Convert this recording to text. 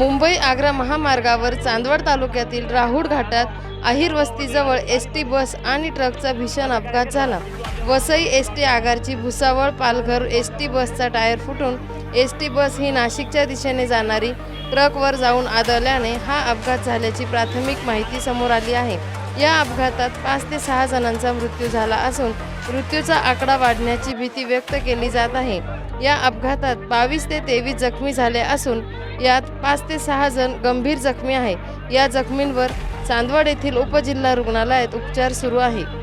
मुंबई आग्रा महामार्गावर चांदवड तालुक्यातील राहुड घाटात अहिर वस्तीजवळ एस टी बस आणि ट्रकचा भीषण अपघात झाला. वसई एस टी आगारची भुसावळ पालघर एस टी बसचा टायर फुटून एस टी बस ही नाशिकच्या दिशेने जाणारी ट्रकवर जाऊन आदळल्याने हा अपघात झाल्याची प्राथमिक माहिती समोर आली आहे. या अपघातात पाच ते सहा जणांचा मृत्यू झाला असून मृत्यूचा आकडा वाढण्याची भीती व्यक्त केली जात आहे. या अपघातात बावीस ते तेवीस जखमी झाले असून यात पाच ते सहा जण गंभीर जखमी आहे. या जखमींवर चांदवड येथील उपजिल्हा रुग्णालयात उपचार सुरू आहे.